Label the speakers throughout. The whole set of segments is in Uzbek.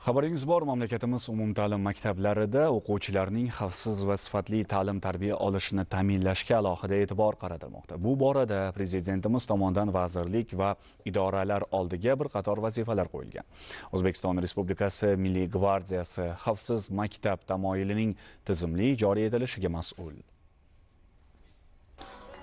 Speaker 1: Xabaringiz bor, mamlakatimiz umumta'lim maktablarida o'quvchilarning xavfsiz va sifatli ta'lim tarbiya olishini ta'minlashga alohida e'tibor qaratilmoqda. Bu borada prezidentimiz tomonidan vazirlik va idoralar oldiga bir qator vazifalar qo'yilgan. O'zbekiston Respublikasi Milliy gvardiyasi xavfsiz maktab tamoyilining tizimli joriy etilishiga mas'ul.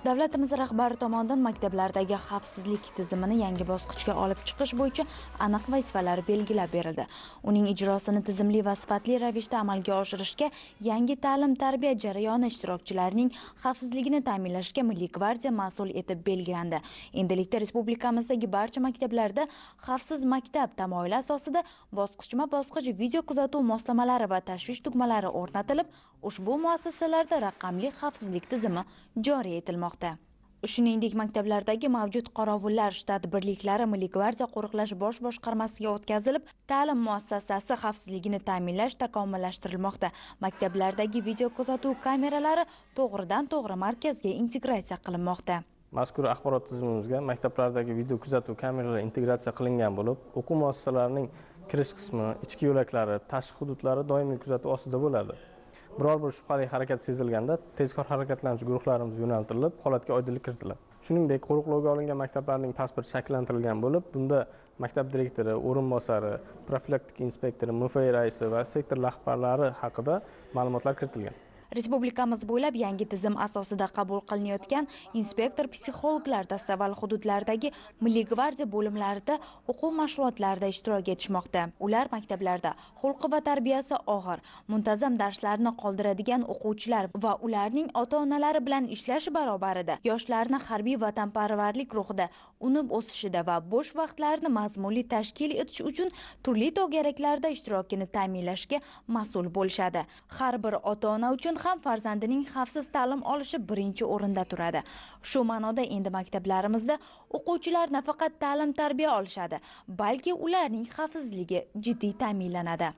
Speaker 2: Davlatimiz rahbari tomonidan maktablardagi xavfsizlik tizimini yangi bosqichga olib chiqish bo'yicha aniq vazifalar belgilab berildi. Uning ijrosini tizimli va sifatli ravishda amalga oshirishga yangi ta'lim-tarbiya jarayoni ishtirokchilarining xavfsizligini ta'minlashga Milliy gvardiya mas'ul etib belgilandi. Endilikda respublikamizdagi barcha maktablarda xavfsiz maktab tamoyili asosida bosqichma-bosqich video kuzatuv moslamalari va tashvish tugmalari o'rnatilib, ushbu muassasalarda raqamli xavfsizlik tizimi joriy etilmoqda. Shuningdek, maktablardagi mavjud qorovullar shtat birliklari Milliy gvardiya qo'riqlash bosh boshqarmasiga o'tkazilib, ta'lim muassasasi xavfsizligini ta'minlash takomillashtirilmoqda. Maktablardagi video kuzatuv kameralari to'g'ridan-to'g'ri markazga integratsiya qilinmoqda.
Speaker 3: Mazkur axborot tizimimizga maktablardagi video kuzatuv kameralari integratsiya qilingan bo'lib, o'quv muassasalarining kirish qismi, ichki yo'laklari, tashqi hududlari doimiy kuzatuv ostida bo'ladi. Biror bir shubhali harakat sezilganda tezkor harakatlanuvchi guruhlarimiz yo'naltirilib holatga oydinlik kiritiladi shuningdek qo'riqlovga olingan maktablarning pasporti shakllantirilgan bo'lib bunda maktab direktori o'rinbosari profilaktik inspektori mfi raisi va sektor rahbarlari haqida ma'lumotlar kiritilgan.
Speaker 2: Respublikamiz bo'ylab yangi tizim asosida qabul qilinayotgan inspektor psixologlar dastavval hududlardagi milliy gvardiya bo'limlarida o'quv mashg'ulotlarida ishtirok etishmoqda. Ular maktablarda xulqi va tarbiyasi og'ir muntazam darslarni qoldiradigan o'quvchilar va ularning ota onalari bilan ishlash barobarida yoshlarni harbiy vatanparvarlik ruhida unib o'sishida va bo'sh vaqtlarini mazmunli tashkil etish uchun turli to'garaklarda ishtirokini ta'minlashga mas'ul bo'lishadi. Har bir ota ona uchun ham farzandining xavfsiz ta'lim olishi birinchi o'rinda turadi. Shu ma'noda endi maktablarimizda o'quvchilar nafaqat ta'lim tarbiya olishadi balki ularning xavfsizligi jiddiy ta'minlanadi.